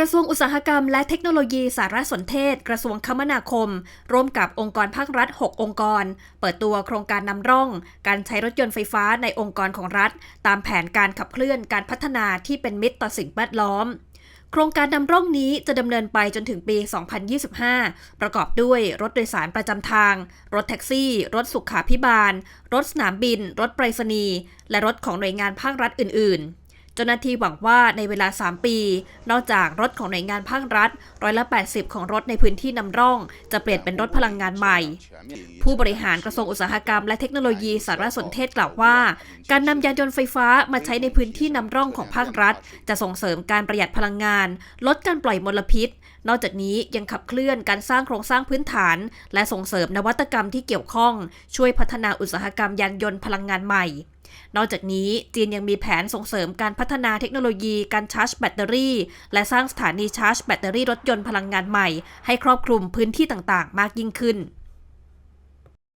กระทรวงอุตสาหกรรมและเทคโนโลยีสารสนเทศ กระทรวงคมนาคม ร่วมกับองค์กรภาครัฐ 6 องค์กร เปิดตัวโครงการนำร่อง การใช้รถยนต์ไฟฟ้าในองค์กรของรัฐ ตามแผนการขับเคลื่อนการพัฒนาที่เป็นมิตรต่อสิ่งแวดล้อมโครงการนำร่องนี้จะดำเนินไปจนถึงปี 2025 ประกอบด้วยรถโดยสารประจำทาง รถแท็กซี่ รถสุขาพิบาล รถสนามบิน รถไปรษณีย์ และรถของหน่วยงานภาครัฐอื่น ๆ จ้าหน้าที่หวังว่าในเวลา 3 ปี นอกจากรถของหน่วยงานภาครัฐร้อยละ 80 ของรถในพื้นที่นำร่อง จะเปลี่ยนเป็นรถพลังงานใหม่ ผู้บริหารกระทรวงอุตสาหกรรมและเทคโนโลยีสารสนเทศกล่าวว่า การนำยานยนต์ไฟฟ้ามาใช้ในพื้นที่นำร่องของภาครัฐ จะส่งเสริมการประหยัดพลังงาน ลดการปล่อยมลพิษ นอกจากนี้ยังขับเคลื่อนการสร้างโครงสร้างพื้นฐาน และส่งเสริมนวัตกรรมที่เกี่ยวข้อง ช่วยพัฒนาอุตสาหกรรมยานยนต์พลังงานใหม่ นอกจากนี้จีนยังมีแผนส่งเสริมการพัฒนาเทคโนโลยีการชาร์จแบตเตอรี่ และสร้างสถานีชาร์จแบตเตอรี่รถยนต์พลังงานใหม่ ให้ครอบคลุมพื้นที่ต่างๆ มากยิ่งขึ้น